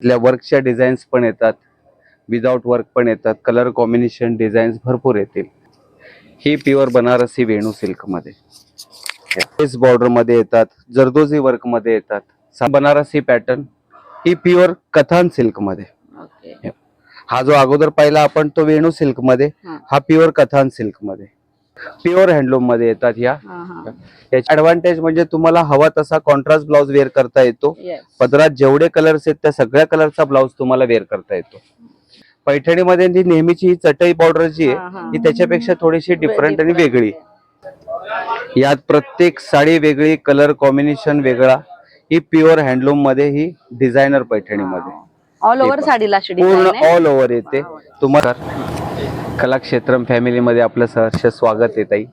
आपल्या वर्कच्या डिझाईन्स पण येतात. विदाउट वर्क पण येतात. कलर कॉम्बिनेशन डिझाईन्स भरपूर येतील. ही प्युअर बनारसी वेणू सिल्कमध्ये फेस बॉर्डरमध्ये येतात. जरदोजी वर्कमध्ये येतात. बनारसी पॅटर्न ही प्युअर कथान सिल्कमध्ये हा जो अगोदर पाहिला आपण तो वेणू सिल्कमध्ये. हा. प्युअर कथान सिल्कमध्ये प्युअर हँडलूममध्ये येतात या हा हा. याची ऍडव्हान्टेज म्हणजे तुम्हाला हवा तसा कॉन्ट्रास्ट ब्लाउज वेअर करता येतो. पदरात जेवढे कलर्स आहेत त्या सगळ्या कलरचा ब्लाउज तुम्हाला वेअर करता येतो. पैठणीमध्ये जी नेहमीची ही चटई बॉर्डर जी. आहे ही त्याच्यापेक्षा थोडीशी डिफरंट आणि वेगळी. यात प्रत्येक साडी वेगळी कलर कॉम्बिनेशन वेगळा. ही प्युअर हँडलूममध्ये ही डिझायनर पैठणीमध्ये. All over. साडीला पूर्ण ऑल ओव्हर येते. तुम्हाला कलाक्षेत्रम फॅमिलीमध्ये आपलं सहर्ष स्वागत आहे ताई.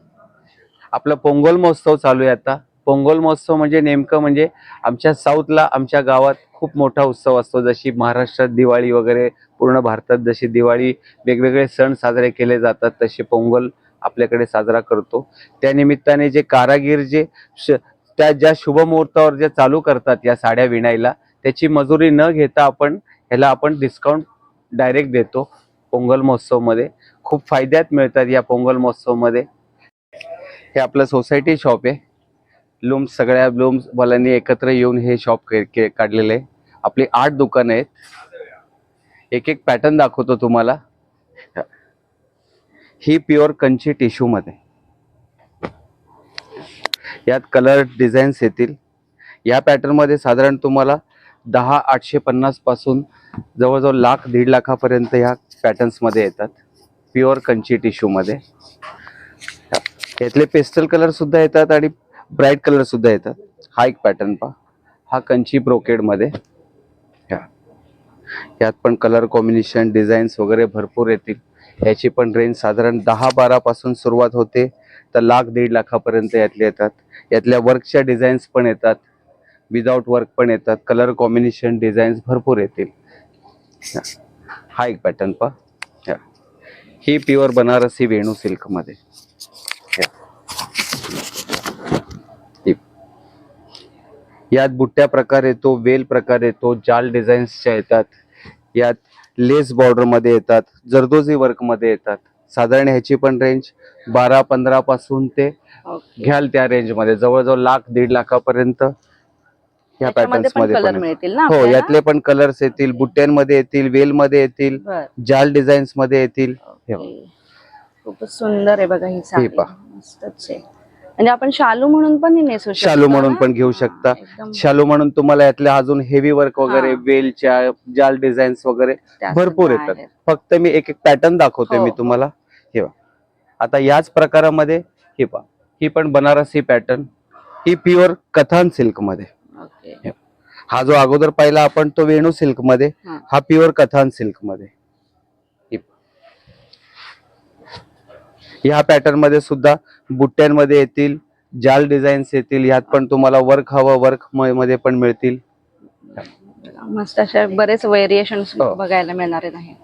आपला पोंगल महोत्सव चालू आहे आता. पोंगल महोत्सव म्हणजे नेमकं म्हणजे आमच्या साऊथला आमच्या गावात खूप मोठा उत्सव असतो. जशी महाराष्ट्रात दिवाळी वगैरे पूर्ण भारतात जशी दिवाळी वेगवेगळे सण साजरे केले जातात तसे पोंगल आपल्याकडे साजरा करतो. त्यानिमित्ताने जे कारागीर जे श- त्या ज्या शुभमुहूर्तावर जे चालू करतात या साड्या विणायला त्याची मजुरी न घेता आपण ह्याला आपण डिस्काउंट डायरेक्ट देतो. पोंगल महोत्सवमध्ये खूप फायद्यात मिळतात या पोंगल महोत्सवमध्ये. हे आपलं सोसायटी शॉप आहे. लूम्स सगळ्या लूम्स वाल्यांनी एकत्र येऊन हे शॉप काढलेलं आहे. आपली आठ दुकानं आहेत. एक एक पॅटर्न दाखवतो तुम्हाला. ही प्युअर कंची टिश्यूमध्ये यात कलर डिझाईन्स येतील. या पॅटर्नमध्ये साधारण तुम्हाला दहा आठशे पन्नासपासून जवळजवळ लाख दीड लाखापर्यंत ह्या पॅटर्न्समध्ये येतात. प्युअर कंची टिश्यूमध्ये यातले पेस्टल कलर सुद्धा येतात आणि ब्राईट कलर सुद्धा येतात. हा एक पॅटर्न पहा. हा कंची ब्रोकेडमध्ये यात पण कलर कॉम्बिनेशन डिझाईन्स वगैरे भरपूर येतील. याची पण रेंज साधारण दहा बारापासून सुरुवात होते. तर लाख दीड लाखापर्यंत यातले येतात. यातल्या वर्कच्या डिझाईन्स पण येतात. विदाउट वर्क पण येतात. कलर कॉम्बिनेशन डिझाईन्स भरपूर येतील. हा एक पॅटर्न ह्या. ही प्युअर बनारसी वेणू सिल्कमध्ये. यात बुट्ट्या प्रकार येतो वेल प्रकार येतो जाल डिझाईन्सच्या येतात यात लेस बॉर्डरमध्ये येतात जरदोजी वर्कमध्ये येतात. साधारण ह्याची पण रेंज बारा पंधरा पासून ते घ्याल त्या रेंजमध्ये. जवळजवळ लाख दीड लाखापर्यंत ह्या पॅटर्न्समध्ये पण मिळतील ना हो? यातले पण कलर्स येतील बुट्ट्यांमध्ये येतील वेल मध्ये येतील जाल डिझाईन्समध्ये येतील हे. खूपच सुंदर आहे बघा ही साडी पहा. मस्तच आहे म्हणजे आपण शालू म्हणून पण ही नेसू शकतो शालू म्हणून? पण घेऊ हा, शकता शालू म्हणून तुम्हाला यातल्या अजून हेवी वर्क वगैरे हा. वेलच्या जाल डिझाईन्स वगैरे भरपूर येतात. फक्त मी एक एक पॅटर्न दाखवतोय हो, मी हो. तुम्हाला हे. आता याच प्रकारामध्ये हे पहा ही पण बनारसी पॅटर्न ही प्युअर कथान सिल्कमध्ये हा जो अगोदर पाहिला आपण तो वेणू सिल्कमध्ये हा. हा प्युअर कथान सिल्कमध्ये. ह्या पॅटर्नमध्ये सुद्धा बुट्ट्यांमध्ये येतील जाल डिझाईन्स येतील यात पण तुम्हाला वर्क हवं वर्कमध्ये पण मिळतील मस्त अशा बरेच व्हेरिएशन हो. बघायला मिळणार आहेत आहे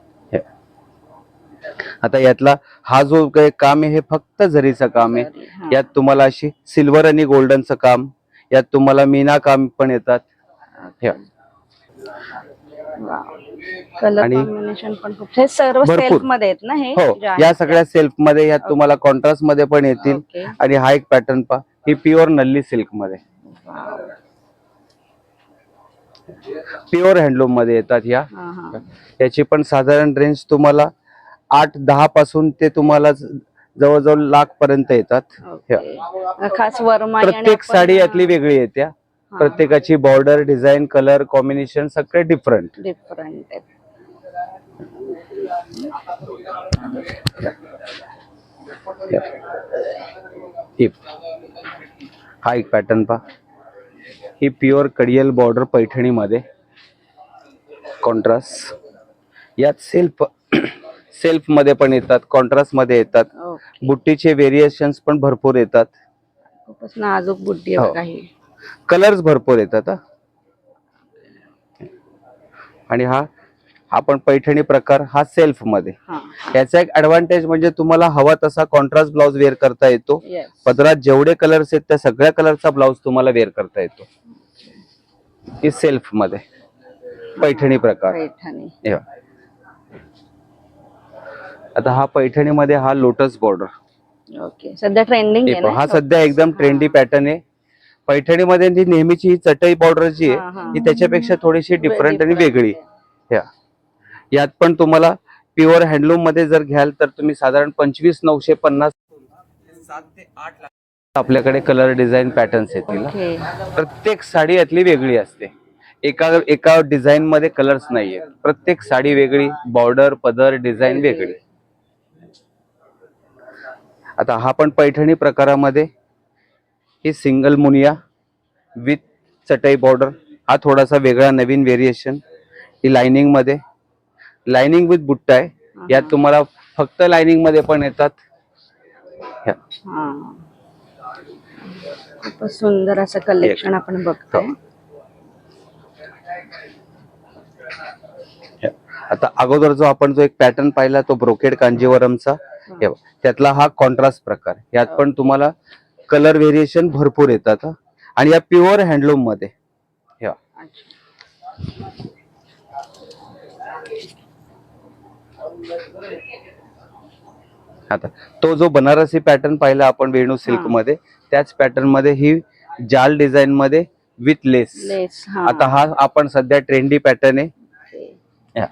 आता यातला हा जो काही काम आहे हे फक्त झरीचं काम आहे. यात तुम्हाला अशी सिल्वर आणि गोल्डनचं काम यात तुम्हाला मीना काम पण येतात. हे. आणि- खूप हे हे हो या सगळ्या सेल्फमध्ये यात तुम्हाला कॉन्ट्रास्टमध्ये पण येतील. आणि हा एक पॅटर्न पहा ही प्युअर नल्ली सिल्कमध्ये. प्युअर हँडलूममध्ये येतात या. याची पण साधारण रेंज तुम्हाला आठ दहा पासून ते तुम्हाला जवळजवळ लाख पर्यंत येतात. खास वरमाई आणि प्रत्येक साडी यातली वेगळी येत्या. हा, प्रत्येकाची बॉर्डर डिझाईन कलर कॉम्बिनेशन सगळे डिफरंट डिफरंट हा. एक पॅटर्न पहा. ही प्युअर कडियल बॉर्डर पैठणीमध्ये. कॉन्ट्रास्ट यात सेल्फ सेल्फमध्ये पण येतात कॉन्ट्रास्टमध्ये येतात. ओके. बुट्टीचे व्हेरिएशन्स पण भरपूर येतात. खूपच नाजूक बुद्धी आहे हो. बघा ही. कलर्स भरपूर येतात हा. आणि हा हा पण पैठणी प्रकार हा सेल्फमध्ये. हा याचा एक ऍडव्हान्टेज म्हणजे तुम्हाला हवा तसा कॉन्ट्रास्ट ब्लाउज वेअर करता येतो. येस पदरात जेवढे कलर्स आहेत त्या सगळ्या कलरचा ब्लाउज तुम्हाला वेअर करता येतो. ही सेल्फमध्ये. पैठणी प्रकार. पैठणी. हे बघा. आता हा पैठणीमध्ये हा लोटस बॉर्डर ओके सध्या ट्रेंडिंग आहे ना? हा सध्या एकदम ट्रेंडी पॅटर्न आहे. पैठणीमध्ये जी नेहमीची ही चटई बॉर्डर जी हा, हा. आहे ही त्याच्यापेक्षा थोडीशी डिफरंट आणि वेगळी. ह्या यात पण तुम्हाला प्युअर हँडलूममध्ये जर घ्याल तर तुम्ही साधारण पंचवीस नऊशे पन्नास सात ते आठ लाख आपल्याकडे कलर डिझाईन पॅटर्न्स येतील. ओके प्रत्येक साडी यातली वेगळी असते. एका एका डिझाईन मध्ये कलर्स नाहीये प्रत्येक साडी वेगळी बॉर्डर पदर डिझाईन वेगळी. आता हा पण पैठणी प्रकारामध्ये. ही सिंगल मुनिया विथ चटई बॉर्डर हा थोडासा वेगळा नवीन व्हेरिएशन ही लाइनिंगमध्ये. लाइनिंग विथ बुट्टा आहे. यात तुम्हाला फक्त लाइनिंगमध्ये पण येतात. हा. सुंदर असं कलेक्शन आपण बघतोय. आता अगोदर जो आपण जो एक पॅटर्न पाहिला तो ब्रोकेड कांजीवरमचा. हे. त्यातला हा कॉन्ट्रास्ट प्रकार. यात पण तुम्हाला कलर व्हेरिएशन भरपूर येतात हं. आणि या प्युअर हँडलूममध्ये हे. आता तो जो बनारसी पॅटर्न पाहिला आपण वेणू सिल्कमध्ये त्याच पॅटर्नमध्ये ही जाल डिझाईन मध्ये विथ लेस हा. आता हा आपण सध्या ट्रेंडी पॅटर्न आहे ओके. या.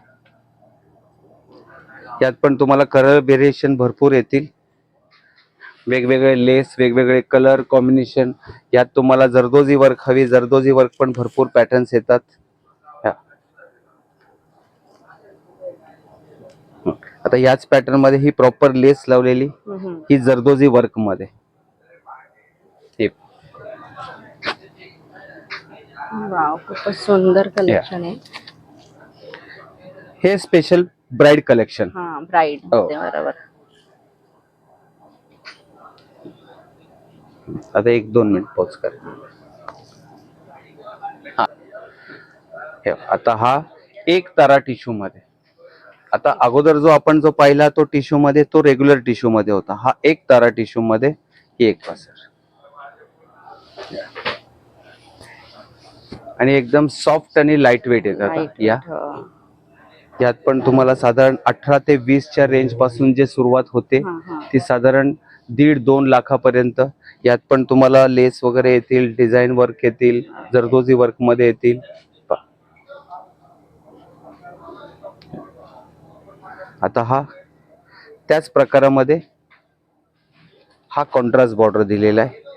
यात पण तुम्हाला कलर व्हेरिएशन भरपूर येतील. वेगवेगळे लेस वेगवेगळे कलर कॉम्बिनेशन यात तुम्हाला जरदोजी वर्क हवी जरदोजी वर्क पण भरपूर पॅटर्न्स येतात. आता याच पॅटर्नमध्ये ही प्रॉपर लेस लावलेली. ही जरदोजी वर्कमध्ये. खूपच सुंदर कलेक्शन आहे. हे स्पेशल ब्राईड कलेक्शन. हा ब्राईड हो. बरोबर. आता एक दोन मिनिट पॉज कर. हा. हे, आता हा एक तारा टिश्यू मध्ये. आता अगोदर जो आपण जो पाहिला तो टिश्यू मध्ये तो रेग्युलर टिश्यू मध्ये होता. हा एक तारा टिश्यू मध्ये ही एक पासर आणि एकदम सॉफ्ट आणि लाइट वेट येतात. या. हो. यात पण तुम्हाला साधारण अठरा ते वीसच्या रेंजपासून जे सुरुवात होते. ती साधारण दीड दोन लाखापर्यंत यात पण तुम्हाला लेस वगैरे येतील डिझाईन वर्क येतील जरदोजी वर्कमध्ये येतील. आता हा त्याच प्रकारामध्ये हा कॉन्ट्रास्ट बॉर्डर दिलेला आहे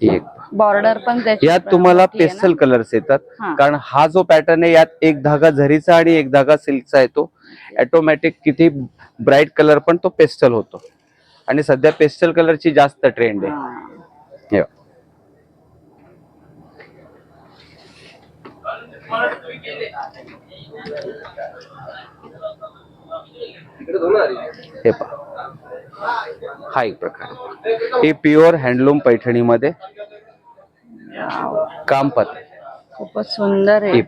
एक. बॉर्डर पण यात तुम्हाला? पेस्टल कलर्स येतात. कारण हा जो पॅटर्न आहे यात एक धागा झरीचा आणि एक धागा सिल्कचा येतो. ऑटोमॅटिक किती ब्राईट कलर पण तो पेस्टल होतो. आणि सध्या पेस्टल कलरची जास्त ट्रेंड आहे. हे पहा. हा एक प्रकार हे प्युअर हँडलूम पैठणीमध्ये काम पात. खूपच सुंदर आहे.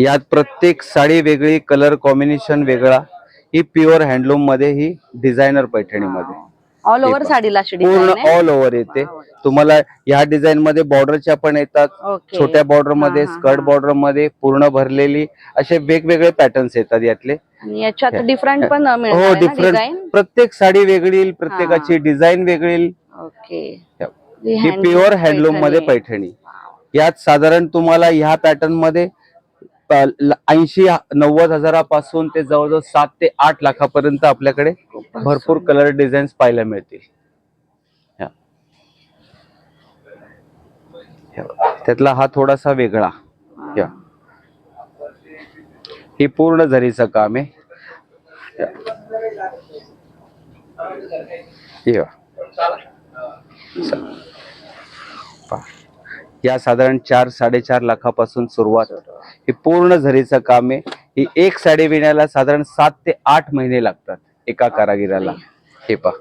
यात प्रत्येक साडी वेगळी कलर कॉम्बिनेशन वेगळा. ही प्युअर हँडलूममध्ये ही डिझायनर पैठणीमध्ये. ऑल ओव्हर साडीला पूर्ण ऑल ओव्हर येते. तुम्हाला ह्या डिझाईन मध्ये बॉर्डरच्या पण येतात. ओके छोट्या बॉर्डरमध्ये हा, हा, स्कर्ट हा. बॉर्डरमध्ये पूर्ण भरलेली असे वेगवेगळे पॅटर्न्स येतात यातले. आणि याच्यात डिफरंट पण हो मिळणार डिफरंट डिझाईन प्रत्येक साडी वेगळी येईल प्रत्येकाची डिझाईन वेगळी येईल ओके ही प्युअर हँडलूममध्ये पैठणी. पैठणी. यात साधारण तुम्हाला ह्या पॅटर्नमध्ये ऐंशी नव्वद हजारापासून ते जवळजवळ सात ते आठ लाखापर्यंत आपल्याकडे भरपूर कलर डिझाईन्स पाहायला मिळतील ह्या. ह्या. त्यातला हा थोडासा वेगळा. ह्या. ही पूर्ण झरीचं काम आहे. या साधारण चार साडेचार लाखापासून सुरुवात. ही पूर्ण झरीचं काम आहे. ही एक साडी विणायला साधारण सात ते आठ महिने लागतात एका कारागिराला. हे पहा.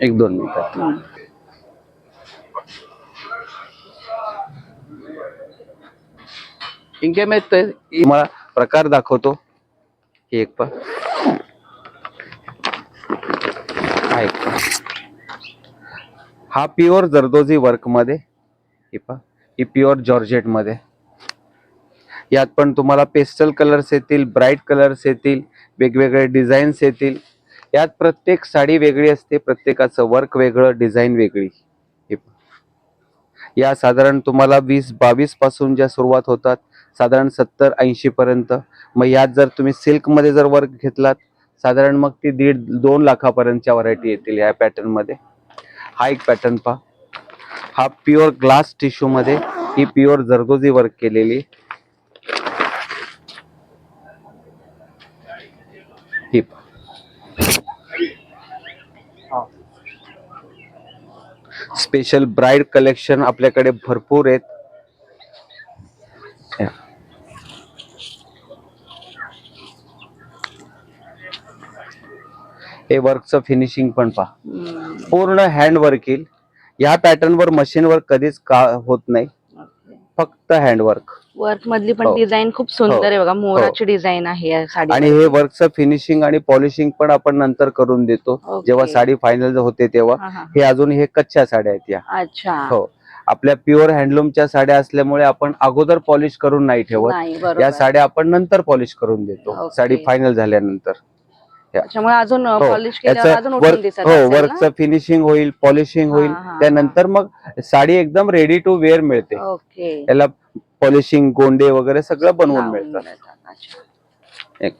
एक दोन मिनिटात हम्म. इंके मी ते मला प्रकार दाखवतो. हे एक पहा. हा एक हा प्युअर जरदोजी वर्कमध्ये हे ही प्युअर जॉर्जेटमध्ये यात पण तुम्हाला पेस्टल कलर्स येतील ब्राईट कलर्स येतील वेगवेगळे डिझाईन्स येतील. यात प्रत्येक साडी वेगळी असते प्रत्येकाचं वर्क वेगळं डिझाईन वेगळी. या साधारण तुम्हाला वीस बावीसपासून ज्या सुरुवात होतात साधारण सत्तर ऐंशी पर्यंत. मग यात जर तुम्ही सिल्कमध्ये जर वर्क घेतलात साधारण मग ती दीड दोन लाखापर्यंतच्या व्हरायटी येतील या पॅटर्नमध्ये हा एक पॅटर्न पहा. हा प्युअर ग्लास टिश्यूमध्ये ही प्युअर जरदोजी वर्क केलेली. ही पहा. स्पेशल ब्राईड कलेक्शन आपल्याकडे भरपूर आहेत या. हे वर्कचं फिनिशिंग पण पहा. पूर्ण हँड वर्क येईल या पॅटर्न वर मशीन वर्क कधीच का होत नाही. फक्त हँड वर्क मधली पण हो. डिझाईन खूप सुंदर आहे बघा मोराची डिझाईन आहे या साडी आणि हे वर्कचं फिनिशिंग आणि पॉलिशिंग पण आपण नंतर करून देतो. जेव्हा साडी फायनल होते तेव्हा. हा, हा. हे अजून हे कच्च्या साड्या आहेत या. अच्छा. हो. आपल्या प्युअर हँडलूमच्या साड्या असल्यामुळे आपण अगोदर पॉलिश करून नाही ठेवत. नाही या साड्या आपण नंतर पॉलिश करून देतो. साडी फायनल झाल्यानंतर. त्याच्यामुळे अजून हो. पॉलिश केल्यावर याचं अजून उठून वर्क दिसत हो असेल ना? वर्कचं फिनिशिंग होईल पॉलिशिंग होईल हा, हा, त्यानंतर मग साडी एकदम रेडी टू वेअर मिळते ओके याला पॉलिशिंग गोंडे वगैरे सगळं बनवून लावून मिळतं मिळतात. अच्छा. एक